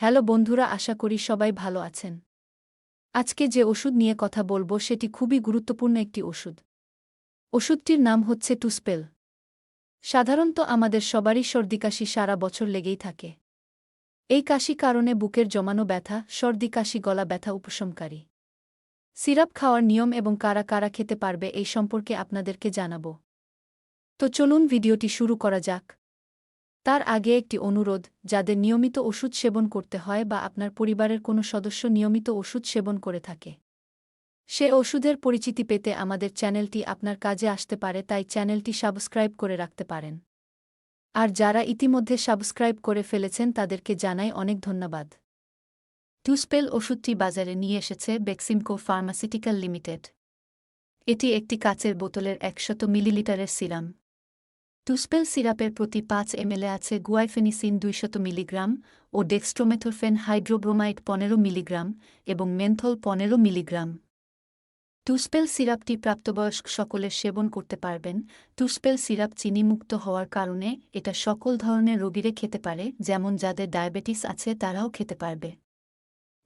Hello বন্ধুরা, আশা করি সবাই ভালো আছেন। আজকে যে ওষুধ নিয়ে কথা বলব সেটি খুবই গুরুত্বপূর্ণ একটি ওষুধ। ওষুধটির নাম হচ্ছে টুসপেল। সাধারণত আমাদের সবারই সর্দি কাশি সারা বছর লেগেই থাকে। এই কাশি কারণে বুকের জমানো ব্যথা, সর্দি কাশি, গলা ব্যথা উপশমকারী। সিরাপ খাওয়ার নিয়ম এবং কারা কারা খেতে পারবে এই সম্পর্কে আপনাদেরকে জানাব। তো চলুন ভিডিওটি শুরু করা যাক। তার আগে একটি অনুরোধ, যাদের নিয়মিত ওষুধ সেবন করতে হয় বা আপনার পরিবারের কোনো সদস্য নিয়মিত ওষুধ সেবন করে থাকে। সে ওষুধের পরিচিতি পেতে আমাদের চ্যানেলটি আপনার কাজে আসতে পারে, তাই চ্যানেলটি সাবস্ক্রাইব করে রাখতে পারেন। আর যারা ইতিমধ্যে সাবস্ক্রাইব করে ফেলেছেন, তাদেরকে জানাই অনেক ধন্যবাদ। টুসপেল ওষুধটি বাজারে নিয়ে এসেছে বেক্সিমকো ফার্মাসিউটিক্যাল লিমিটেড। এটি একটি কাচের বোতলের একশত মিলিলিটারের সিরাম। টুসপেল সিরাপের প্রতি পাঁচ এমএলএ আছে গুয়াইফেনিসিন দুইশত মিলিগ্রাম ও ডেক্সট্রোমেথোরফেন হাইড্রোব্রোমাইড পনেরো মিলিগ্রাম এবং মেন্থল পনেরো মিলিগ্রাম। টুসপেল সিরাপটি প্রাপ্তবয়স্ক সকলের সেবন করতে পারবেন। টুসপেল সিরাপ চিনিমুক্ত হওয়ার কারণে এটা সকল ধরনের রোগীরে খেতে পারে, যেমন যাদের ডায়াবেটিস আছে তারাও খেতে পারবে।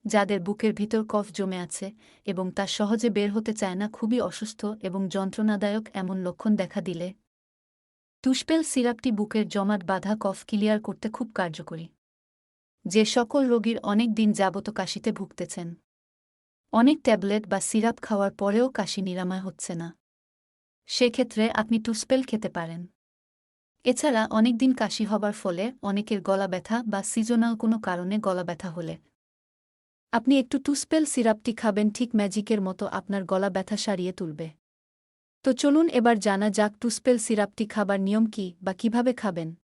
যাদের বুকের ভিতর কফ জমে আছে এবং তা সহজে বের হতে চায় না, খুবই অসুস্থ এবং যন্ত্রণাদায়ক এমন লক্ষণ দেখা দিলে টুসপেল সিরাপটি বুকের জমাট বাধা কফ ক্লিয়ার করতে খুব কার্যকরী। যে সকল রোগীর অনেক দিন যাবত কাশিতে ভুগতেছেন। অনেক ট্যাবলেট বা সিরাপ খাওয়ার পরেও কাশি নিরাময় হচ্ছে না। সেক্ষেত্রে আপনি টুসপেল খেতে পারেন। এছাড়া অনেক দিন কাশি হবার ফলে অনেকের গলা ব্যথা বা সিজনাল কোনো কারণে গলা ব্যথা হলে। আপনি একটু টুসপেল সিরাপটি খাবেন ঠিক ম্যাজিকের মতো আপনার গলা ব্যথা সারিয়ে তুলবে। তো চলুন এবার জানা যাক টুসপেল সিরাপটি খাবার নিয়ম কি বা কীভাবে খাবেন।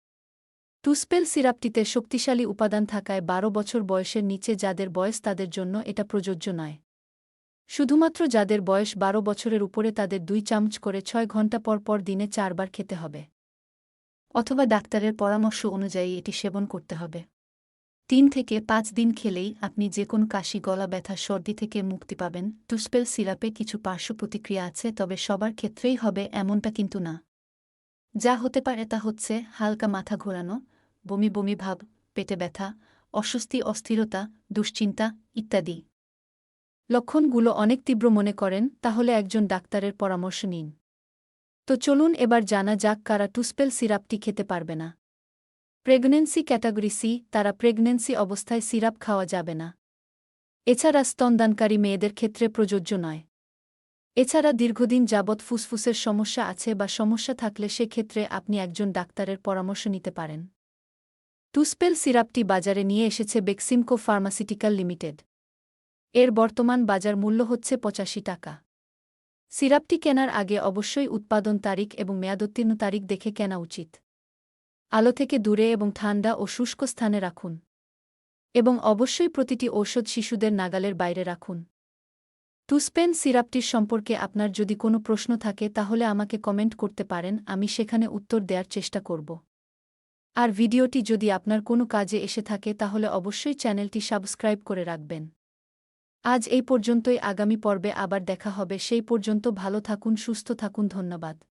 টুসপেল সিরাপটিতে শক্তিশালী উপাদান থাকায় বারো বছর বয়সের নিচে যাদের বয়স তাদের জন্য এটা প্রযোজ্য নয়। শুধুমাত্র যাদের বয়স বারো বছরের উপরে তাদের দুই চামচ করে ছয় ঘণ্টা পর পর দিনে চারবার খেতে হবে। অথবা ডাক্তারের পরামর্শ অনুযায়ী এটি সেবন করতে হবে। তিন থেকে পাঁচ দিন খেলেই আপনি যে কোন কাশি, গলা ব্যথা, সর্দি থেকে মুক্তি পাবেন। টুসপেল সিরাপে কিছু পার্শ্ব প্রতিক্রিয়া আছে, তবে সবার ক্ষেত্রেই হবে এমনটা কিন্তু না। যা হতে পারে তা হচ্ছে হালকা মাথা ঘোরানো, বমি বমি ভাব, পেটে ব্যথা, অস্বস্তি, অস্থিরতা, দুশ্চিন্তা ইত্যাদি। লক্ষণগুলো অনেক তীব্র মনে করেন, তাহলে একজন ডাক্তারের পরামর্শ নিন। তো চলুন এবার জানা যাক কারা টুসপেল সিরাপটি খেতে পারবে না। প্রেগনেন্সি ক্যাটাগরি সি, তারা প্রেগনেন্সি অবস্থায় সিরাপ খাওয়া যাবে না। এছাড়া স্তনদানকারী মেয়েদের ক্ষেত্রে প্রযোজ্য নয়। এছাড়া দীর্ঘদিন যাবৎ ফুসফুসের সমস্যা আছে বা সমস্যা থাকলে সেক্ষেত্রে আপনি একজন ডাক্তারের পরামর্শ নিতে পারেন। টুসপেল সিরাপটি বাজারে নিয়ে এসেছে বেক্সিমকো ফার্মাসিউটিক্যাল লিমিটেড। এর বর্তমান বাজার মূল্য হচ্ছে পঁচাশি টাকা। সিরাপটি কেনার আগে অবশ্যই উৎপাদন তারিখ এবং মেয়াদোত্তীর্ণ তারিখ দেখে কেনা উচিত। আলো থেকে দূরে এবং ঠান্ডা ও শুষ্ক স্থানে রাখুন। এবং অবশ্যই প্রতিটি ঔষধ শিশুদের নাগালের বাইরে রাখুন। টুসপেন সিরাপটির সম্পর্কে আপনার যদি কোনো প্রশ্ন থাকে, তাহলে আমাকে কমেন্ট করতে পারেন, আমি সেখানে উত্তর দেওয়ার চেষ্টা করব। আর ভিডিওটি যদি আপনার কোনো কাজে এসে থাকে, তাহলে অবশ্যই চ্যানেলটি সাবস্ক্রাইব করে রাখবেন। আজ এই পর্যন্তই, আগামী পর্বে আবার দেখা হবে, সেই পর্যন্ত ভালো থাকুন, সুস্থ থাকুন, ধন্যবাদ।